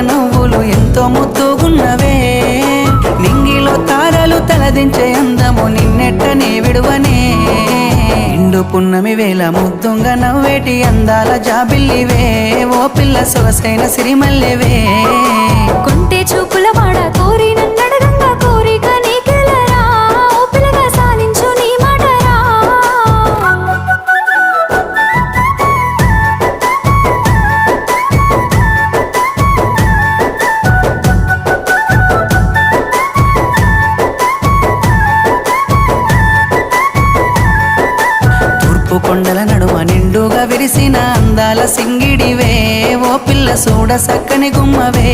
నువ్వులు ఎంతో ముద్దుగున్నవే. నింగిలో తారలు తలదించే అందము నిన్నెట్టనే విడువనే. ఇండు పున్నమి వేల ముద్దుంగా నవ్వేటి అందాల జాబిల్లివే. ఓ పిల్ల సొగసైన సిరిమల్లివే. తూర్పు కొండల నడుమ నిండుగా విరిసిన అందాల సింగిడివే. ఓ పిల్ల సూడ సక్కని గుమ్మవే.